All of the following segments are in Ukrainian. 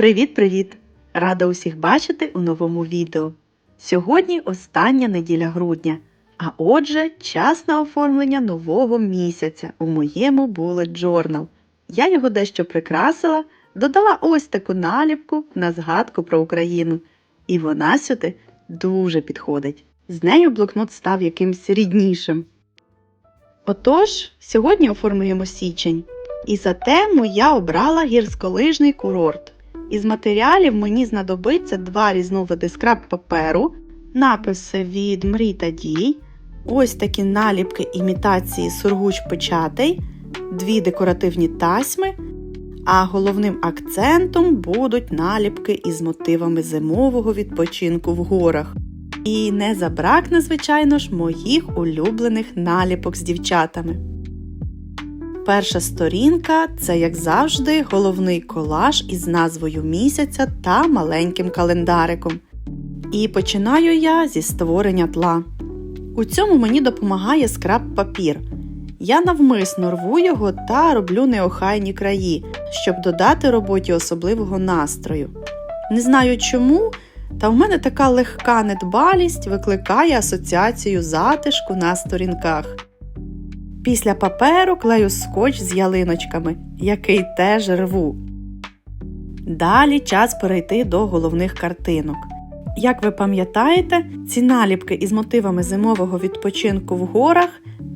Привіт-привіт! Рада усіх бачити у новому відео. Сьогодні остання неділя грудня, а отже, час на оформлення нового місяця у моєму Bullet Journal. Я його дещо прикрасила, додала ось таку наліпку на згадку про Україну. І вона сюди дуже підходить. З нею блокнот став якимсь ріднішим. Отож, сьогодні оформлюємо січень. І за тему я обрала гірськолижний курорт. Із матеріалів мені знадобиться два різновиди скраб паперу, написи від мрій та дій, ось такі наліпки імітації сургуч печатей, дві декоративні тасьми, а головним акцентом будуть наліпки із мотивами зимового відпочинку в горах. І не забракне, звичайно ж, моїх улюблених наліпок з дівчатами. Перша сторінка це, як завжди, головний колаж із назвою місяця та маленьким календариком. І починаю я зі створення тла. У цьому мені допомагає скраб папір. Я навмисно рву його та роблю неохайні краї, щоб додати роботі особливого настрою. Не знаю чому, та в мене така легка недбалість викликає асоціацію затишку на сторінках. Після паперу клею скотч з ялиночками, який теж рву. Далі час перейти до головних картинок. Як ви пам'ятаєте, ці наліпки із мотивами зимового відпочинку в горах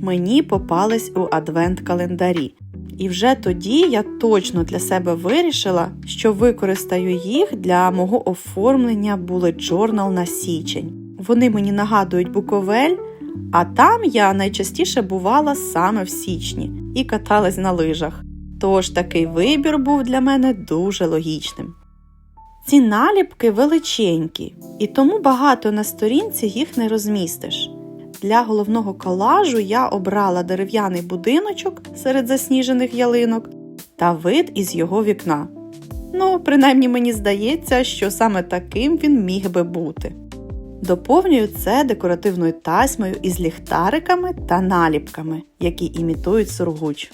мені попались у адвент-календарі. І вже тоді я точно для себе вирішила, що використаю їх для мого оформлення Bullet Journal на січень. Вони мені нагадують Буковель, а там я найчастіше бувала саме в січні і каталась на лижах. Тож такий вибір був для мене дуже логічним. Ці наліпки величенькі, і тому багато на сторінці їх не розмістиш. Для головного колажу я обрала дерев'яний будиночок серед засніжених ялинок та вид із його вікна. Ну, принаймні мені здається, що саме таким він міг би бути. Доповнюю це декоративною тасьмою із ліхтариками та наліпками, які імітують сургуч.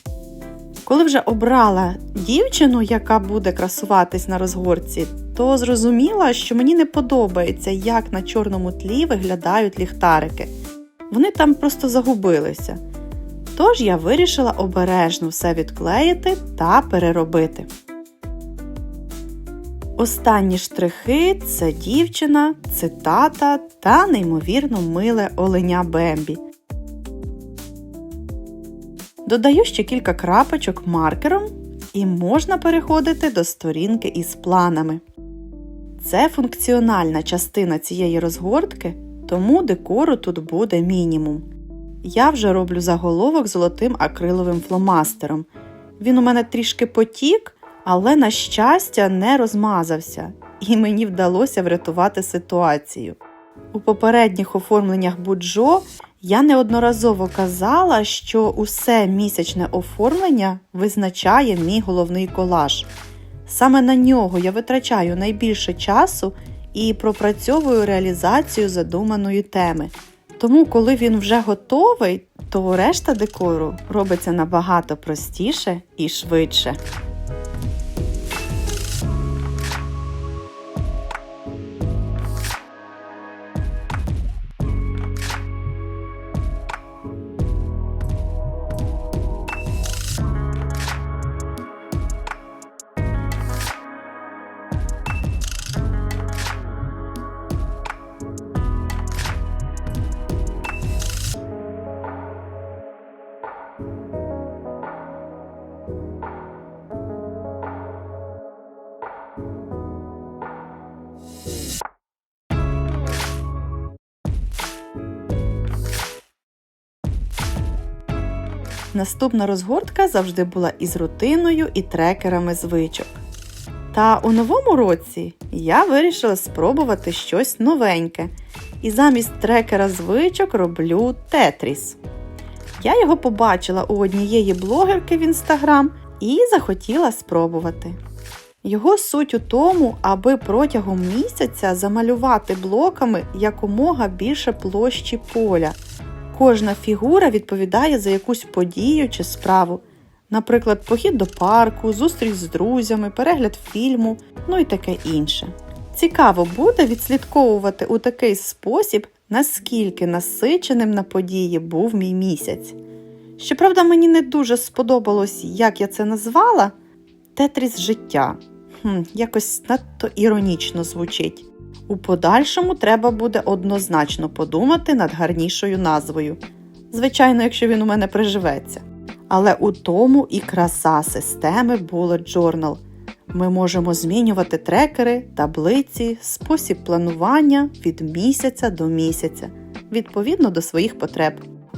Коли вже обрала дівчину, яка буде красуватись на розгорці, то зрозуміла, що мені не подобається, як на чорному тлі виглядають ліхтарики. Вони там просто загубилися. Тож я вирішила обережно все відклеїти та переробити. Останні штрихи це дівчина, цитата та неймовірно миле оленя Бембі. Додаю ще кілька крапочок маркером і можна переходити до сторінки із планами. Це функціональна частина цієї розгортки, тому декору тут буде мінімум. Я вже роблю заголовок золотим акриловим фломастером. Він у мене трішки потік, але, на щастя, не розмазався, і мені вдалося врятувати ситуацію. У попередніх оформленнях буджо я неодноразово казала, що усе місячне оформлення визначає мій головний колаж. Саме на нього я витрачаю найбільше часу і пропрацьовую реалізацію задуманої теми. Тому, коли він вже готовий, то решта декору робиться набагато простіше і швидше. Наступна розгортка завжди була із рутиною і трекерами звичок. Та у новому році я вирішила спробувати щось новеньке. І замість трекера звичок роблю тетріс. Я його побачила у однієї блогерки в інстаграм і захотіла спробувати. Його суть у тому, аби протягом місяця замалювати блоками якомога більше площі поля. Кожна фігура відповідає за якусь подію чи справу. Наприклад, похід до парку, зустріч з друзями, перегляд фільму, ну і таке інше. Цікаво буде відслідковувати у такий спосіб, наскільки насиченим на події був мій місяць. Щоправда, мені не дуже сподобалось, як я це назвала Тетріс життя. Хм, якось надто іронічно звучить. У подальшому треба буде однозначно подумати над гарнішою назвою. Звичайно, якщо він у мене приживеться. Але у тому і краса системи Bullet Journal. Ми можемо змінювати трекери, таблиці, спосіб планування від місяця до місяця, відповідно до своїх потреб.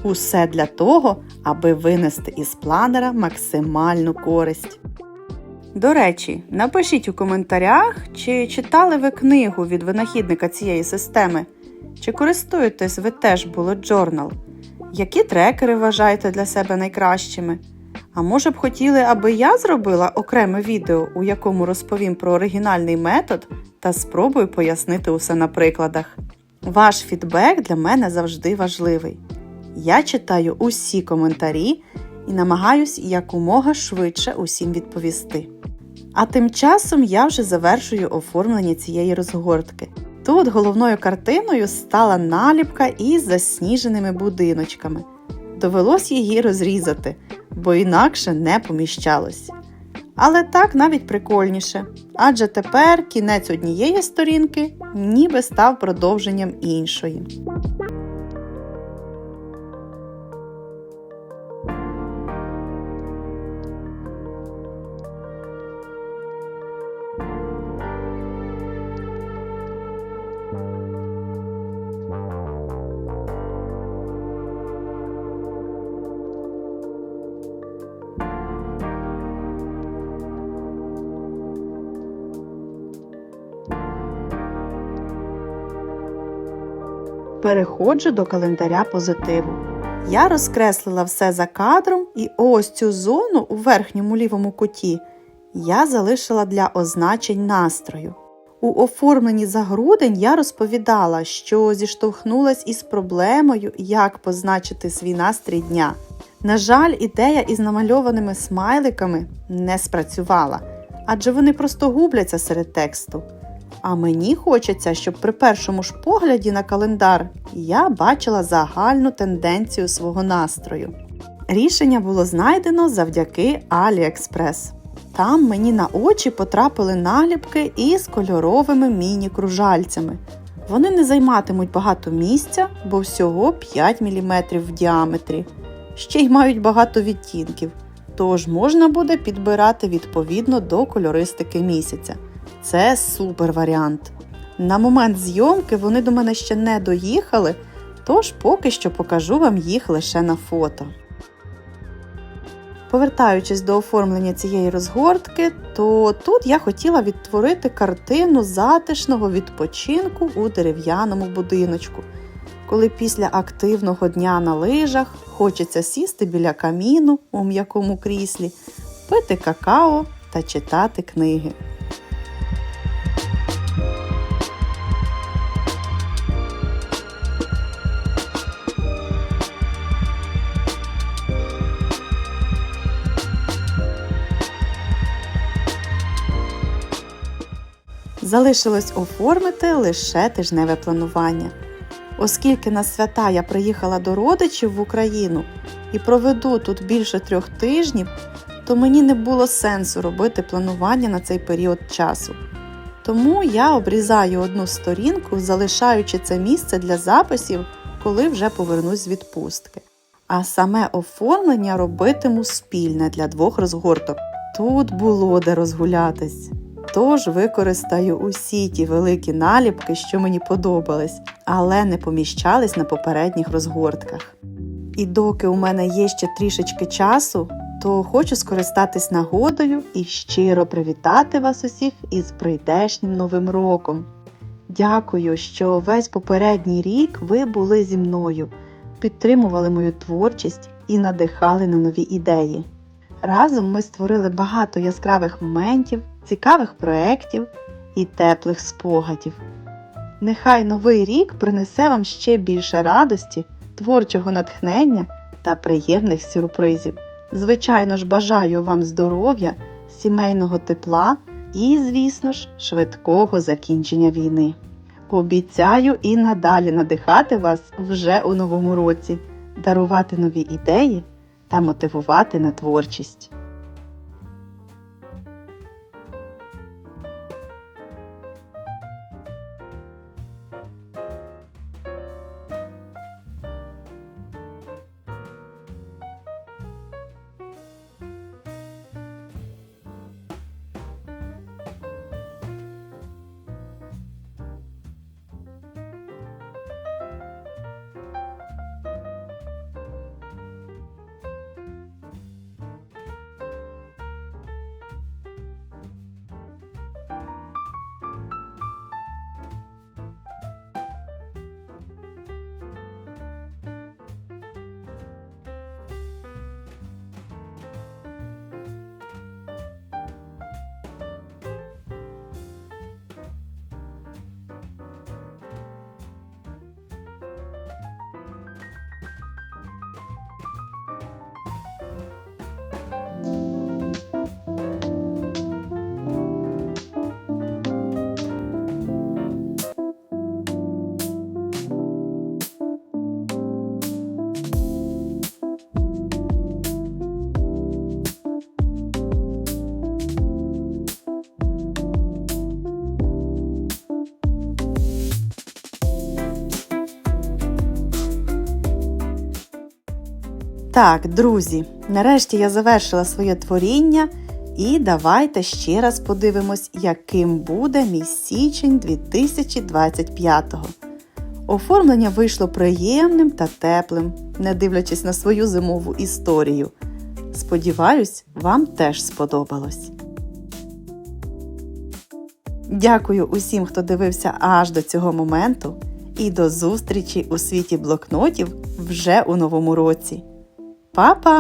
Усе для того, аби винести із планера максимальну користь. До речі, напишіть у коментарях, чи читали ви книгу від винахідника цієї системи, чи користуєтесь ви теж Bullet Journal. Які трекери вважаєте для себе найкращими? А може б хотіли, аби я зробила окреме відео, у якому розповім про оригінальний метод та спробую пояснити усе на прикладах. Ваш фідбек для мене завжди важливий. Я читаю усі коментарі і намагаюсь якомога швидше усім відповісти. А тим часом я вже завершую оформлення цієї розгортки. Тут головною картиною стала наліпка із засніженими будиночками. Довелось її розрізати, бо інакше не поміщалось. Але так навіть прикольніше, адже тепер кінець однієї сторінки ніби став продовженням іншої. Переходжу до календаря позитиву. Я розкреслила все за кадром, і ось цю зону у верхньому лівому куті я залишила для означень настрою. У оформленні за грудень я розповідала, що зіштовхнулась із проблемою, як позначити свій настрій дня. На жаль, ідея із намальованими смайликами не спрацювала, адже вони просто губляться серед тексту. А мені хочеться, щоб при першому ж погляді на календар я бачила загальну тенденцію свого настрою. Рішення було знайдено завдяки AliExpress. Там мені на очі потрапили наліпки із кольоровими міні-кружальцями. Вони не займатимуть багато місця, бо всього 5 мм в діаметрі. Ще й мають багато відтінків, тож можна буде підбирати відповідно до кольористики місяця. Це супер варіант. На момент зйомки вони до мене ще не доїхали, тож поки що покажу вам їх лише на фото. Повертаючись до оформлення цієї розгортки, то тут я хотіла відтворити картину затишного відпочинку у дерев'яному будиночку, коли після активного дня на лижах хочеться сісти біля каміну у м'якому кріслі, пити какао та читати книги. Залишилось оформити лише тижневе планування. Оскільки на свята я приїхала до родичів в Україну і проведу тут більше трьох тижнів, то мені не було сенсу робити планування на цей період часу. Тому я обрізаю одну сторінку, залишаючи це місце для записів, коли вже повернусь з відпустки. А саме оформлення робитиму спільне для двох розгорток. Тут було де розгулятись. Тож використаю усі ті великі наліпки, що мені подобались, але не поміщались на попередніх розгортках. І доки у мене є ще трішечки часу, то хочу скористатись нагодою і щиро привітати вас усіх із прийдешнім новим роком. Дякую, що весь попередній рік ви були зі мною, підтримували мою творчість і надихали на нові ідеї. Разом ми створили багато яскравих моментів, цікавих проєктів і теплих спогадів. Нехай новий рік принесе вам ще більше радості, творчого натхнення та приємних сюрпризів. Звичайно ж, бажаю вам здоров'я, сімейного тепла і, звісно ж, швидкого закінчення війни. Обіцяю і надалі надихати вас вже у новому році, дарувати нові ідеї та мотивувати на творчість. Так, друзі, нарешті я завершила своє творіння, і давайте ще раз подивимось, яким буде мій січень 2025-го. Оформлення вийшло приємним та теплим, не дивлячись на свою зимову історію. Сподіваюсь, вам теж сподобалось. Дякую усім, хто дивився аж до цього моменту, і до зустрічі у світі блокнотів вже у новому році. Па-па!